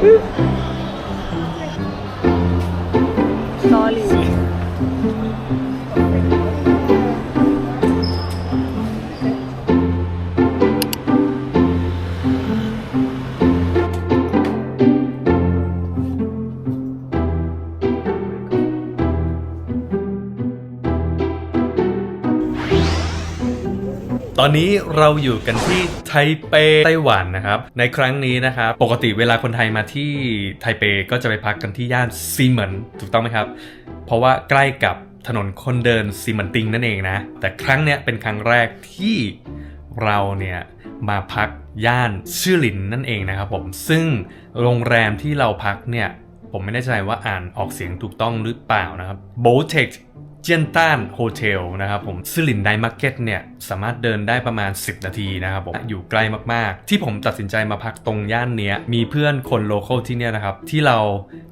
Woo! ตอนนี้เราอยู่กันที่ไทเปไต้หวันนะครับ ในครั้งนี้นะครับปกติเวลาคนไทยมาที่ไทเปก็จะไปพักกันที่ย่านซีเหมินถูกต้องไหมครับ เพราะว่าใกล้กับถนนคนเดินซีเหมินติงนั่นเองนะ แต่ครั้งเนี้ยเป็นครั้งแรกที่เราเนี่ยมาพักย่านชื่อหลินนั่นเองนะครับผม ซึ่งโรงแรมที่เราพักเนี่ย ผมไม่แน่ใจว่าอ่านออกเสียงถูกต้องหรือเปล่านะครับ b o t e c เจียนต้านโฮเทลนะครับผมซิลินไดมาร์เก็ตเนี่ยสามารถเดินได้ประมาณ 10 นาทีนะครับผมอยู่ใกล้มากๆ ที่ผมตัดสินใจมาพักตรงย่านเนี้ยมีเพื่อนคนโลเคอลที่เนี่ยนะครับ ที่เรา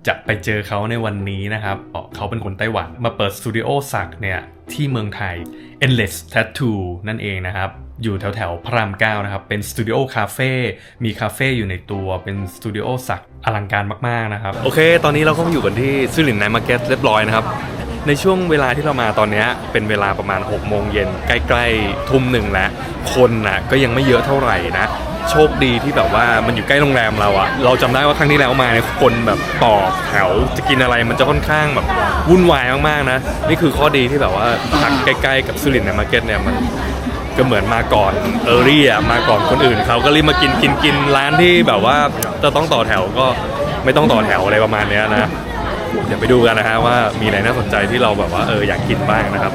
จะไปเจอเขาในวันนี้นะครับเขาเป็นคนไต้หวันมาเปิดสตูดิโอสักเนี่ยที่เมืองไทย Endless Tattoo นั่นเองนะครับอยู่แถวแถวพระรามเก้านะครับ เป็นสตูดิโอคาเฟ่มีคาเฟ่อยู่ในตัวเป็นสตูดิโอสักอลังการมาก ๆ นะครับ โอเค ตอนนี้เราก็มาอยู่กันที่ซิลินไนมาร์เก็ตเรียบร้อยนะครับ ในช่วงเวลาที่เรามาตอนนี้เป็นเวลาประมาณ6โมงเย็นใกล้ๆทุ่มหนึ่งแล้ว คนน่ะก็ยังไม่เยอะเท่าไหร่นะโชคดีที่แบบว่ามันอยู่ใกล้โรงแรมเราอะเราจำได้ว่าครั้งที่แล้วมาเนี่ยคนแบบต่อแถวจะกินอะไรมันจะค่อนข้างแบบวุ่นวายมากๆนะ นี่คือข้อดีที่แบบว่าพักใกล้ๆกับซิลินไนมาร์เก็ตเนี่ยมันก็เหมือนมาก่อนเออรี่อะมาก่อนคนอื่นเขาก็รีบมากินกินกินร้านที่แบบว่าจะต้องต่อแถวก็ไม่ต้องต่อแถวอะไรประมาณเนี้ยนะ เดี๋ยวไปดูกันนะฮะว่ามีอะไรน่าสนใจที่เราแบบว่าเอออยากกินบ้างนะครับ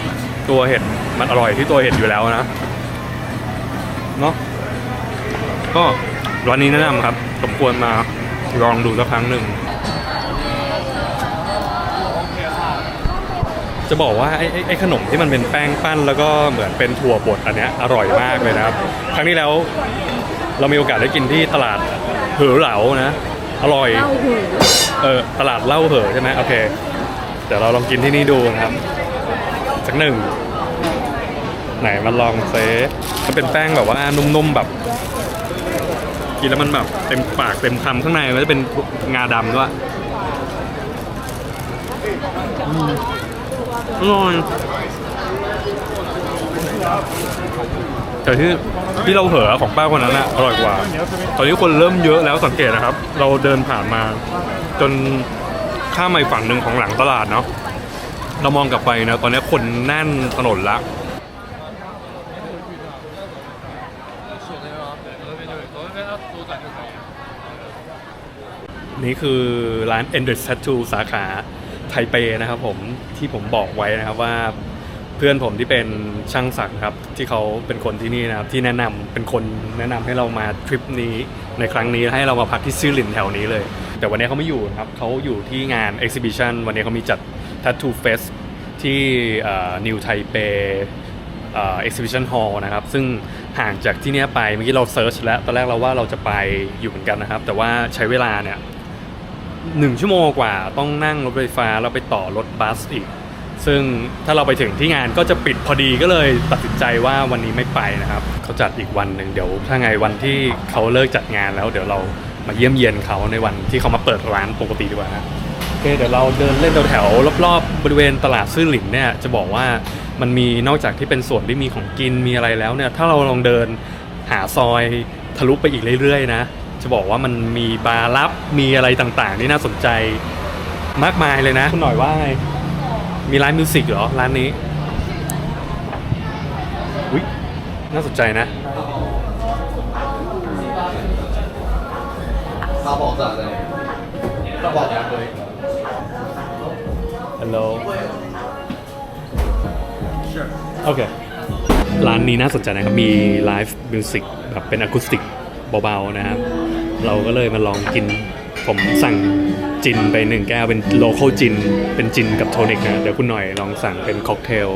เผ็ดฉ่ำอะตัวเห็ดมันอร่อยที่ตัวเห็ดอยู่แล้วนะเนาะก็ร้านนี้แนะนำครับสมควรมาลองดูสักครั้งหนึ่ง จะบอกว่าไอ้ไอ้ไอ้ขนมที่มันเป็นแป้งปั้น แล้วก็เหมือนเป็นถั่วบดอันเนี้ยอร่อยมากเลยนะครับ ครั้งที่แล้วเรามีโอกาสได้กินที่ตลาดเหอเหลานะ อร่อยเต้าหู้เออตลาดเหล้าเหอะใช่ไหมโอเค เดี๋ยวเราลองกินที่นี่ดูนะครับสัก หนึ่งไหนมาลองเซมันเป็นแป้งแบบว่านุ่มๆแบบ กินแล้วมันแบบเต็มปากเต็มคำข้างในมันจะเป็นงาดำด้วยอร่อยแต่ที่ที่เราเหอของป้าคนนั้นอะอร่อยกว่า ตอนนี้คนเริ่มเยอะแล้วสังเกตนะครับ เราเดินผ่านมา จนข้ามมาอีกฝั่งหนึ่งของหลังตลาดเนาะ เรามองกลับไปนะตอนนี้คนแน่นถนนละนี่คือร้าน Endless Tattoo สาขาไทเปนะครับผมที่ผมบอกไว้นะครับว่าเพื่อนผมที่เป็นช่างศักครับ ที่เขาเป็นคนที่นี่นะครับ ที่แนะนำเป็นคนแนะนำให้เรามาทริปนี้ในครั้งนี้ให้เรามาพักที่ซื่อหลินแถวนี้เลย แต่วันนี้เขาไม่อยู่ครับเขาอยู่ที่งาน Exhibition วันนี้เขามีจัด Tattoo Fest ที่นิวไทเปเอ่อ exhibition hall นะครับ ซึ่งห่างจากที่เนี้ยไป เมื่อกี้เราเซิร์ชแล้ว ตอนแรกเราว่าเราจะไปอยู่เหมือนกันนะครับ แต่ว่าใช้เวลาเนี่ยหนึ่งชั่วโมงกว่าต้องนั่งรถไฟฟ้า แล้วไปต่อรถบัสอีก ซึ่งถ้าเราไปถึงที่งานก็จะปิดพอดีก็เลยตัดสินใจว่าวันนี้ไม่ไปนะครับ เขาจัดอีกวันหนึ่งเดี๋ยว ถ้าไงวันที่เขาเลิกจัดงานแล้วเดี๋ยวเรามาเยี่ยมเยียนเขาในวันที่เขามาเปิดร้านปกติดีกว่านะ เคเดี๋ยวเราเดินเล่นแถวๆรอบๆบริเวณตลาดซื่อหลินเนี่ยจะบอกว่ามันมีนอกจากที่เป็นส่วนที่มีของกินมีอะไรแล้วเนี่ยถ้าเราลองเดินหาซอยทะลุไปอีกเรื่อยๆนะจะบอกว่ามันมีบาร์ลับมีอะไรต่างๆ นี่น่าสนใจมากมายเลยนะคุณหน่อยว่าไงมีร้านมิวสิกเหรอร้านนี้อุ้น่าสนใจนะเราบอกจากเลยเาบอกจากเลย คร้านนี้น่าสนใจนะครับ มีไลฟ์มิวสิกแบบเป็นอะคูสติกเบาๆนะครับ เราก็เลยมาลองกิน ผมสั่งจินไปหนึ่งแก้วเป็นโลเคอลจิน เป็นจินกับโทนิกนะ เดี๋ยวคุณหน่อยลองสั่งเป็นค็อกเทล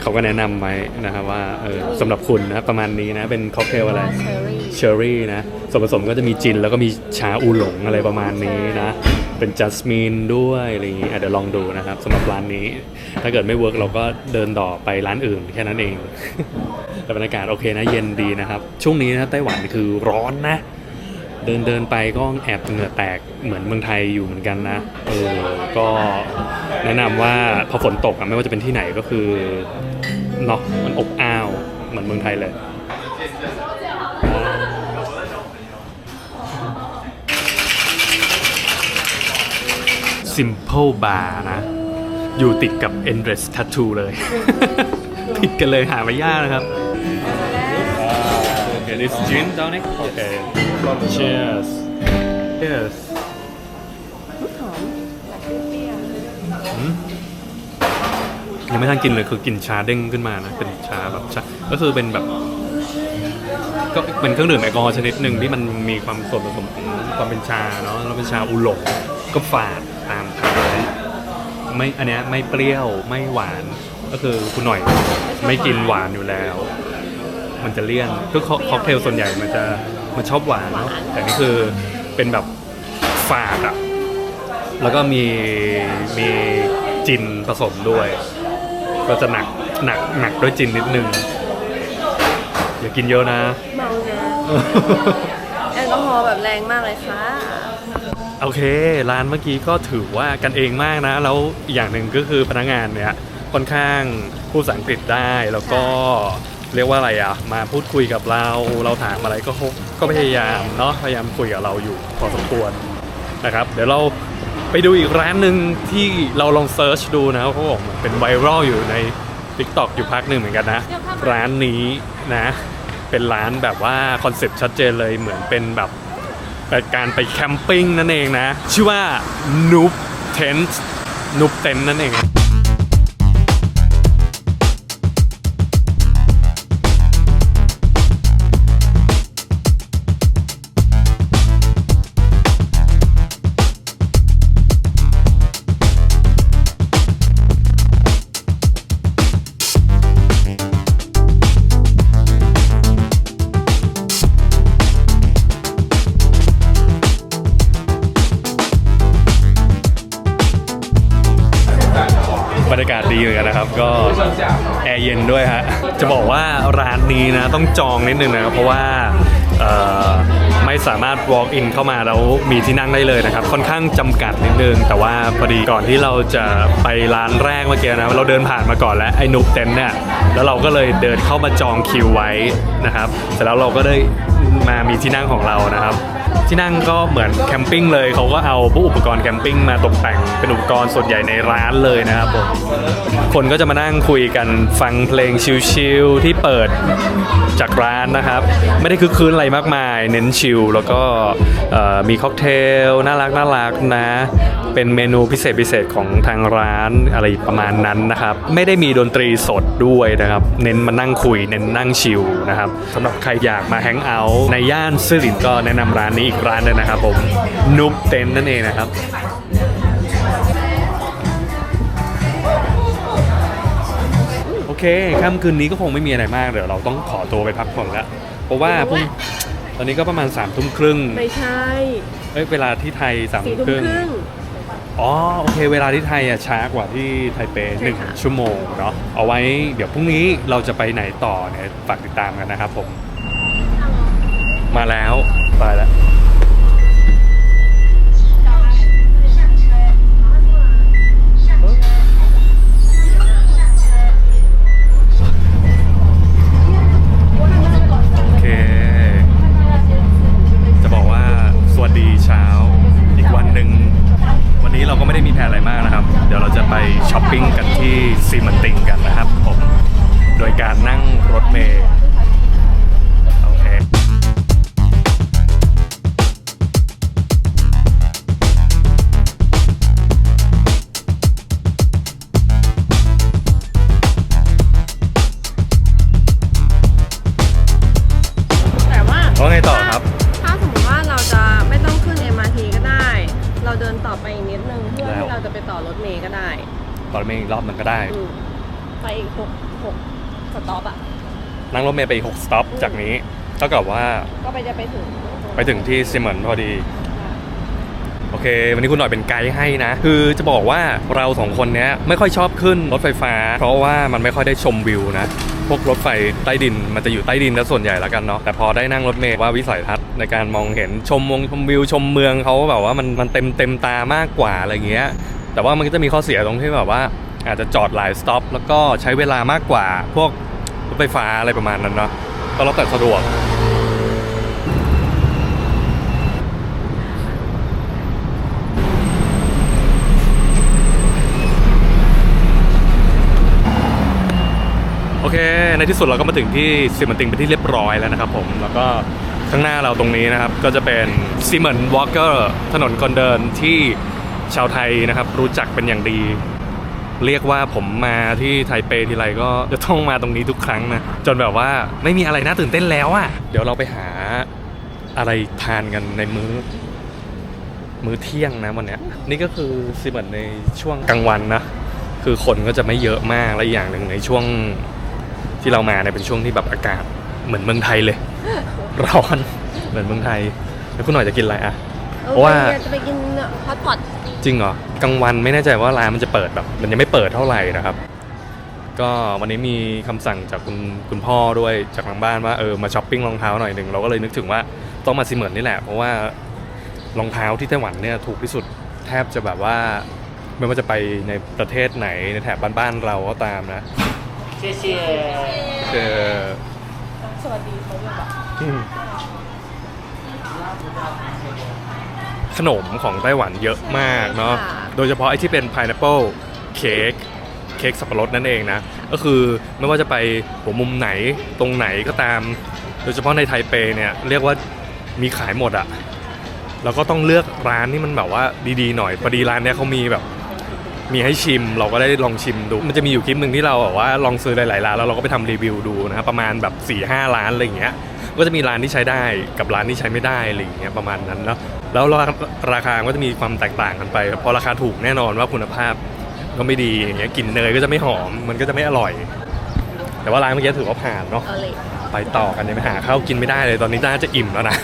เขาก็แนะนำไว้นะครับว่าเออสำหรับคุณนะประมาณนี้นะ เป็นค็อกเทลอะไรเชอรี่เชอร์รี่นะส่วนผสมก็จะมีจินแล้วก็มีชาอูหลงอะไรประมาณนี้นะ เป็นจัสมินด้วยอะไรอย่างนี้อะเดี๋ยวลองดูนะครับสำหรับร้านนี้ ถ้าเกิดไม่เวิร์กเราก็เดินต่อไปร้านอื่นแค่นั้นเอง แต่บรรยากาศโอเคนะเย็นดีนะครับ ช่วงนี้นะไต้หวันคือร้อนนะ เดินเดินไปก็แอบเหงื่อแตกเหมือนเมืองไทยอยู่เหมือนกันนะเออก็แนะนำว่าพอฝนตกอะไม่ว่าจะเป็นที่ไหนก็คือเนาะมันอบอ้าวเหมือนเมืองไทยเลย Simple Bar นะ อยู่ติดกับ Endless Tattoo เลย ติดกันเลยหาไม่ยากนะครับ Okay, this gin tonic. Okay. Cheers. Cheers. หอมแบบเปรี้ยวอืมยังไม่ทันกินเลยคือกลินชาเด้งขึ้นมานะเป็นชาแบบชาก็คือเป็นแบบก็เป็นเครื่องดื่มแอลกอฮอล์ชนิดหนึ่งที่มันมีความส่วนผสมของความเป็นชาเนาะแล้วเป็นชาอุหลงก็ฝาดตามท้าย ไม่อันเนี้ยไม่เปรี้ยวไม่หวาน ก็คือคุณหน่อยไม่กินหวานอยู่แล้ว มันจะเลี่ยนคือค็อกเทลส่วนใหญ่มันจะมันชอบหวานเนาะแต่นี่คือเป็นแบบฝาดอะแล้วก็มีมีจินผสมด้วย ก็จะหนักหนักหนักด้วยจินนิดนึงอย่ากินเยอะนะๆเมานะแอลกอฮอล์แบบแรงมากเลยค่ะ โอเค ร้านเมื่อกี้ก็ถือว่ากันเองมากนะ แล้วอีกอย่างหนึ่งก็คือพนักงานเนี่ยค่อนข้างพูดภาษาอังกฤษได้แล้วก็เรียกว่าอะไรอะมาพูดคุยกับเรา เราถามอะไรก็เขาก็พยายามเนาะพยายามคุยกับเราอยู่พอสมควรนะครับ เดี๋ยวเราไปดูอีกร้านหนึ่งที่เราลองเซิร์ชดูนะเขาบอกมันเป็นไวรัลอยู่ใน TikTok อยู่พักหนึ่งเหมือนกันนะ ร้านนี้นะ เป็นร้านแบบว่าคอนเซ็ปต์ชัดเจนเลยเหมือนเป็นแบบ เป็นการไปแคมปิ้งนั่นเองนะ ชื่อว่า Noob Tent Noob Tent นั่นเอง ต้องจองนิดนึงนะเพราะว่าไม่สามารถ walk in เข้ามาแล้วมีที่นั่งได้เลยนะครับ ค่อนข้างจำกัดนิดนึง แต่ว่าพอดีก่อนที่เราจะไปร้านแรกเมื่อกี้นะเราเดินผ่านมาก่อนแล้วไอ้นุกเต็นเนี่ยแล้วเราก็เลยเดินเข้ามาจองคิวไว้นะครับเสร็จแล้วเราก็ได้มามีที่นั่งของเรานะครับ ที่นั่งก็เหมือนแคมปิ้งเลยเขาก็เอาพวกอุปกรณ์แคมปิ้งมาตกแต่งเป็นอุปกรณ์ส่วนใหญ่ในร้านเลยนะครับผมคนก็จะมานั่งคุยกันฟังเพลงชิลๆที่เปิดจากร้านนะครับ ไม่ได้คึกคืนอะไรมากมาย เน้นชิลแล้วก็มีค็อกเทลน่ารักน่ารักนะเป็นเมนูพิเศษพิเศษของทางร้านอะไรประมาณนั้นนะครับ ไม่ได้มีดนตรีสดด้วยนะครับ เน้นมานั่งคุย เน้นนั่งชิลนะครับสำหรับใครอยากมาแฮงเอาท์ในย่านซื่อหลินก็แนะนำร้านนี้อีกร้านหนึงนะครับผมนุบเต็นนั่นเองนะครับโอเคค่ำคืนนี้ก็คงไม่มีอะไรมากเดี๋ยวเราต้องขอตัวไปพักผ่อนแล้วเพราะว่าพรุ่งตอนนี้ก็ประมาณ3ามทุ่มครึ่งไม่ใช่เอ้ยเวลาที่ไทยสามสี่ทุ่มทุ่มครึ่งครึ่งอ๋อโอเค เวลาที่ไทยอะช้ากว่าที่ไทเปใช่หนึ่งค่ะชั่วโมงเนาะเอาไว้เดี๋ยวพรุ่งนี้เราจะไปไหนต่อเนี่ยฝากติดตามกันนะครับผม มาแล้วไปแล้ว ตอนเมย์อีกรอบหนึงก็ได้ อืมไปอีกหกหกสต็อปอะ นั่งรถเมย์ไปอีก6สต็อปจากนี้เท่ากับว่าก็ไปจะไปถึงไปถึงที่ซิมเมอนพอดี โอเค วันนี้คุณหน่อยเป็นไกด์ให้นะ คือจะบอกว่าเราสองคนเนี้ยไม่ค่อยชอบขึ้นรถไฟฟ้า เพราะว่ามันไม่ค่อยได้ชมวิวนะ พวกรถไฟใต้ดินมันจะอยู่ใต้ดินซะส่วนใหญ่แล้วกันเนาะ แต่พอได้นั่งรถเมล์ว่าวิสัยทัศน์ในการมองเห็นชมวงชมวิวชมเมืองเขาแบบว่ามันมันเต็มเต็มตามากกว่าอะไรเงี้ย แต่ว่ามันก็จะมีข้อเสียตรงที่แบบว่า อาจจะจอดหลายสต็อปแล้วก็ใช้เวลามากกว่า พวกรถไฟฟ้าอะไรประมาณนั้นเนาะก็แล้วแต่สะดวกโอเคในที่สุดเราก็มาถึงที่ซีมันติงเป็นที่เรียบร้อยแล้วนะครับผม แล้วก็ข้างหน้าเราตรงนี้นะครับ ก็จะเป็นซีเมนวอล์กเกอร์ถนนคนเดินที่ ชาวไทยนะครับ รู้จักเป็นอย่างดี เรียกว่าผมมาที่ไทเปทีไรก็จะต้องมาตรงนี้ทุกครั้งนะ จนแบบว่าไม่มีอะไรน่าตื่นเต้นแล้วอะเดี๋ยวเราไปหาอะไรทานกันในมื้อ มื้อเที่ยงนะวันเนี้ย นี่ก็คือซีเหมือนในช่วงกลางวันนะคือคนก็จะไม่เยอะมากและอีกอย่างหนึ่งในช่วงที่เรามาเนี่ยเป็นช่วงที่แบบอากาศเหมือนเมืองไทยเลย ร้อนเหมือนเมืองไทยแล้วคุณหน่อยจะกินอะไรอะเออเพราะว่าจะไปกินฮอตพอต จริงเหรอกลางวันไม่แน่ใจว่าร้านมันจะเปิดแบบ มันยังไม่เปิดเท่าไหร่นะครับ ก็วันนี้มีคำสั่งจากคุณคุณพ่อด้วยจากทางบ้านว่าเออมาช้อปปิ้งรองเท้าหน่อยหนึ่งเราก็เลยนึกถึงว่าต้องมาซิเหมือนนี่แหละ เพราะว่ารองเท้าที่ไต้หวันเนี่ยถูกที่สุดแทบจะแบบว่าไม่ว่าจะไปในประเทศไหนในแถบบ้านๆเราก็ตามนะ谢谢。คือสวัสดีเขาด้วยแบบอืม ขนมของไต้หวันเยอะมากเนาะ โดยเฉพาะไอ้ที่เป็น pineapple cake เค้กสับปะรดนั่นเองนะ ก็คือไม่ว่าจะไปหัวมุมไหนตรงไหนก็ตาม โดยเฉพาะในไทเปเนี่ยเรียกว่ามีขายหมดอะแล้วก็ต้องเลือกร้านที่มันแบบว่าดีๆหน่อยพอดีร้านเนี้ยเขามีแบบมีให้ชิมเราก็ได้ลองชิมดู มันจะมีอยู่คลิปหนึ่งที่เราแบบว่าลองซื้อหลายๆร้านแล้วเราก็ไปทำรีวิวดูนะครับประมาณแบบ4ี่ห้าร้านอะไรอย่างเงี้ยก็จะมีร้านที่ใช้ได้กับร้านที่ใช้ไม่ได้อะไรอย่างเงี้ยประมาณนั้นเนาะ แล้วราราคาก็จะมีความแตกต่างกันไปพอราคาถูกแน่นอนว่าคุณภาพก็ไม่ดีอย่างเงี้ยกลิ่นเนยก็จะไม่หอมมันก็จะไม่อร่อย แต่ว่าร้านเมื่อกี้ถือว่าผ่านเนาะเอาเลยไปต่อกันยังไม่หาข้าวกินไม่ได้เลยตอนนี้น่าจะอิ่มแล้วนะ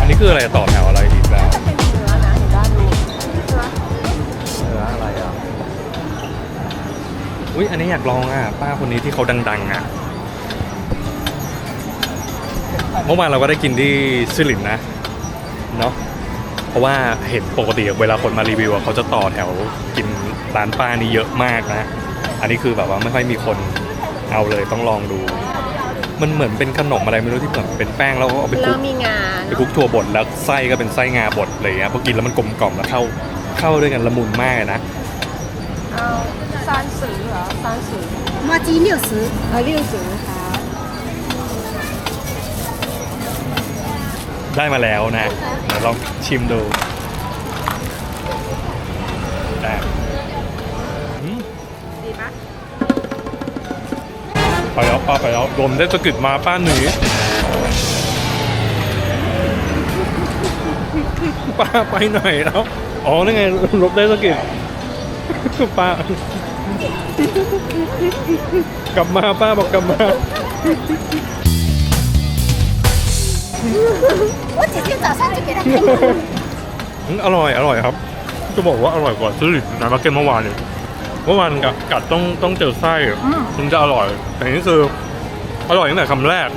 อันนี้คืออะไรต่อ อุ้ยอันนี้อยากลองอะ ป้าคนนี้ที่เขาดัง ๆ อะ เมื่อวานเราก็ได้กินที่ซิลินนะ เนาะเพราะว่าเห็นปกติเวลาคนมารีวิวอะเขาจะต่อแถวกินร้านป้านี่เยอะมากนะ อันนี้คือแบบว่าไม่ค่อยมีคนเอาเลยต้องลองดู มันเหมือนเป็นขนมอะไรไม่รู้ที่เหมือนเป็นแป้งแล้วก็เอาไปคแล้ลุวกมีงาไปคลุกถั่วบดแล้วไส้ก็เป็นไส้งาบดอะไรเงี้ยพอกินแล้วมันกลมกล่อมแล้วเข้าเข้าด้วยกันละมุนมากเลยนะเอา ซานสือเหรอซานสือ 麻鸡六十， เออเรียกสือค่ะ ได้มาแล้วนะเดี๋ยวลองชิมดูได้อืม ดีปะ ไปแล้วป้าไปแล้วโดนได้สะกิดมาป้าหนีป้าไปหน่อยแล้วอ๋อนั่นไงรถได้สะกิดป้า กลับมาป้าบอกกลับมา 我姐姐早上就给他开。 อืมอร่อยอร่อยครับ จะบอกว่าอร่อยกว่าซื้อหลินนะมาเก็ตเมื่อวานเนี่ยเมื่อวานกัดกัดต้องต้องเจอไส้ถึงจะอร่อย แต่นี่คืออร่อยตั้งแต่คำแรก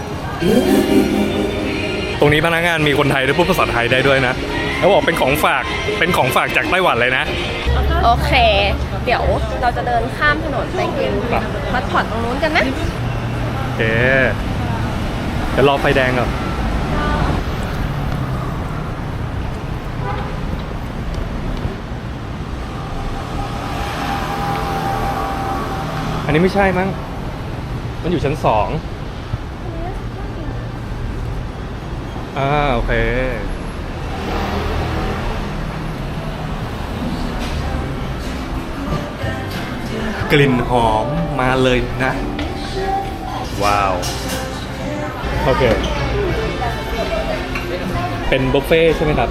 ตรงนี้พนักงานมีคนไทยด้วยพูดภาษาไทยได้ด้วยนะเขาบอกเป็นของฝากเป็นของฝากจากไต้หวันเลยนะ โอเค เดี๋ยวเราจะเดินข้ามถนนไปกินครับฮอตพอตตรงนู้นกันนะโอเคเดี๋ยวรอไฟแดงก่อนอันนี้ไม่ใช่มั้ง มันอยู่ชั้นสองอ่าโอเค กลิ่นหอมมาเลยนะ ว้าว โอเค เป็นบุฟเฟ่ต์ใช่ไหมครับ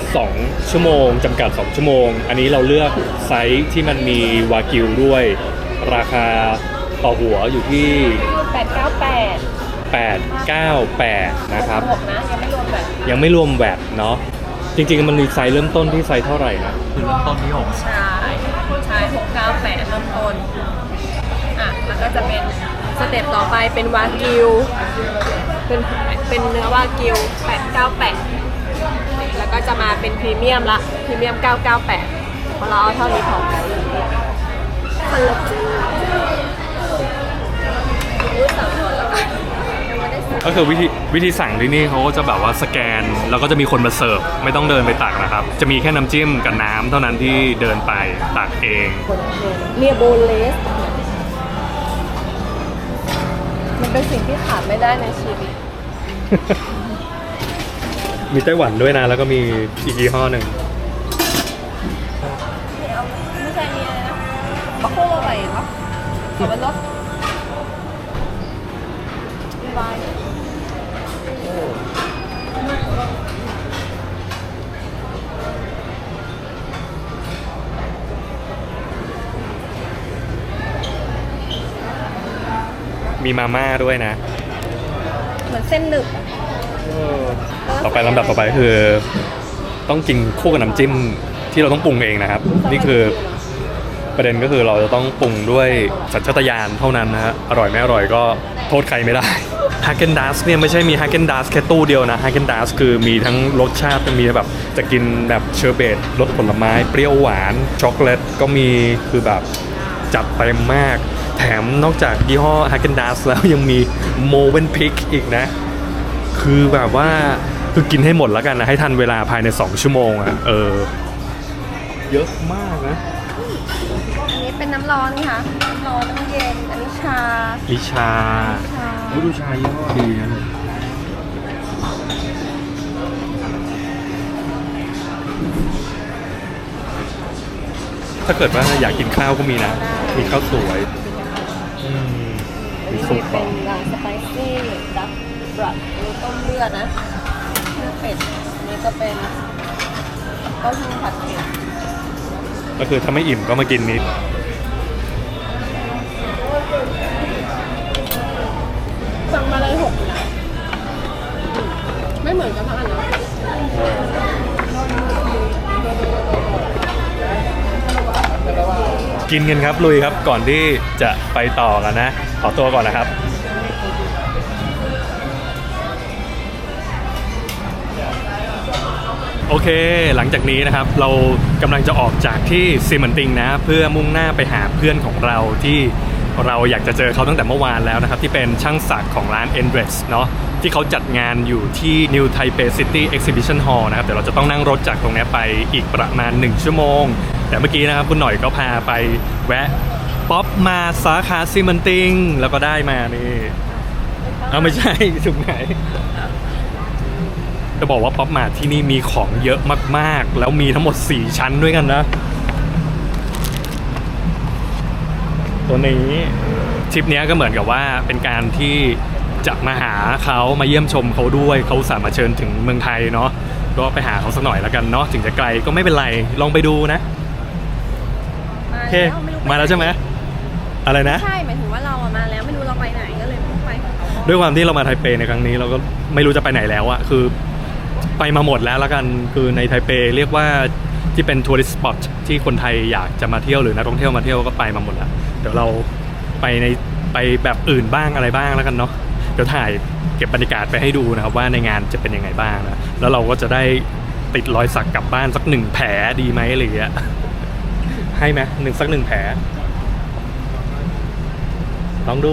2 ชั่วโมงจำกัด 2 ชั่วโมง อันนี้เราเลือกไซส์ที่มันมีวากิวด้วย ราคาต่อหัวอยู่ที่ 898 898 นะครับบวกนะยังไม่รวมแบบยังไม่รวมแวดเนาะจริงๆ มันมีไซส์เริ่มต้นที่ไซส์เท่าไหร่นะคือเริ่มต้นที่ชายช ก็จะเป็นสเต็ปต่อไปเป็นวากิว เป็นเป็นเนื้อวากิว 898 แล้วก็จะมาเป็นพรีเมียมละพรีเมียม 998เพราะเราเอาเท่านี้พอฮัลโหลอุ๊ยสั่งก่อนแล้วกันยังไม่ได้สั่งก็คือวิธีวิธีสั่งที่นี่เขาก็จะแบบว่าสแกน แล้วก็จะมีคนมาเสิร์ฟไม่ต้องเดินไปตักนะครับ จะมีแค่น้ำจิ้มกับน้ำเท่านั้นที่เดินไปตักเองเรียโบเลส มันเป็นสิ่งที่ขาดไม่ได้ในชีวิต มีไต้หวันด้วยนะ แล้วก็มีอีกยี่ห้อหนึ่งไม่เอาไม่ใช่นี่อะไรนะบักโคอะไรเหรอขอเป็นรถบาย มีมาม่าด้วยนะเหมือนเส้นหนึบอะต่อไปลำดับต่อไปคือ ต้องกินคู่กับน้ำจิ้มที่เราต้องปรุงเองนะครับ นี่คือประเด็นก็คือเราจะต้องปรุงด้วยสัญชาตญาณเท่านั้นนะฮะอร่อยไม่อร่อยก็โทษใครไม่ได้ฮ a เกนดัสเนี่ยไม่ใช่มีฮ a เกนดัสแค่ตู้เดียวนะฮ a เกนดัสคือมีทั้งรสชาติมีแบบจะกินแบบเชอร์เบตรสผลไม้เปรี้ยวหวานช็อกโกแลตก็มีคือแบบจัดเต็มมาก แถมนอกจากยี่ห้อฮ a เกนดัสแล้วยังมีโมเวนพิกอีกนะ คือแบบว่าคือกินให้หมดแล้วกันนะ ให้ทันเวลาภายใน 2 ชั่วโมงอะเออ เยอะมากนะ อันนี้เป็นน้ำร้อนค่ะ น้ำร้อนน้ำเย็น อันนี้ชามีชาชาอุ๊ยดูชายี่ห้อดีนะถ้าเกิดว่าอยากกินข้าวก็มีนะ มีข้าวสวย อืมอันมีนี้ซุปเป็นสไปซี่ดักบรัดอันนี้ต้มเลือดนะเลือดเป็ดอันนี้ก็เป็นเต้าหู้ผัดเผ็ดก็คือถ้าไม่อิ่มก็มากินนิดสั่งมาเลยหกนะไม่เหมือนกันทั้งอันนะกินกันครับลุยครับก่อนที่ จะไปต่อกันนะ ขอตัวก่อนนะครับโอเค หลังจากนี้นะครับ เรากำลังจะออกจากที่ซีมันติงนะ เพื่อมุ่งหน้าไปหาเพื่อนของเราที่เราอยากจะเจอเขาตั้งแต่เมื่อวานแล้วนะครับ ที่เป็นช่างศักดิ์ของร้าน e n d r e s เนาะที่เขาจัดงานอยู่ที่ New Taipei City Exhibition Hall นะครับ เดี๋ยวเราจะต้องนั่งรถจากตรงนี้ไปอีกประมาณ 1 ชั่วโมง แต่เมื่อกี้นะครับ คุณหน่อยก็พาไปแวะ ป๊อปมาสาขาซีมันติง แล้วก็ได้มานี่เอาไม่ใช่ถูกไหนจะบอกว่าป๊อปมาร์ทที่นี่มีของเยอะมากๆ แล้วมีทั้งหมด 4 ชั้นด้วยกันนะ ตัวนี้ทริปเนี้ยก็เหมือนกับว่าเป็นการที่จะมาหาเขามาเยี่ยมชมเขาด้วยเขาอุตสามารถเชิญถึงเมืองไทยเนาะก็ไปหาเขาสักหน่อยแล้วกันเนาะถึงจะไกลก็ไม่เป็นไรลองไปดูนะมาโอเคแล้วไม่รู้มาแล้วใช่ไหม อะไรนะ ใช่หมายถึงว่าเราอะมาแล้วไม่รู้เราไปไหนก็เลยไม่ไปกับเขาด้วยความที่เรามาไทเปในครั้งนี้เราก็ไม่รู้จะไปไหนแล้วอะคือไปมาหมดแล้วแล้วกันคือในไทเปเรียกว่าที่เป็นทัวริสต์สปอตที่คนไทยอยากจะมาเที่ยวหรือนักท่องเที่ยวมาเที่ยวก็ไปมาหมดแล้วเดี๋ยวเราไปในไปแบบอื่นบ้างอะไรบ้างแล้วกันเนาะเดี๋ยวถ่ายเก็บบรรยากาศไปให้ดูนะครับว่าในงานจะเป็นยังไงบ้างนะแล้วเราก็จะได้ติดรอยสักกลับบ้านสักหนึ่งแผลดีไหมอะไรอย่างเงี้ยให้ไหมหนึ่งสักหนึ่งแผล ลองดู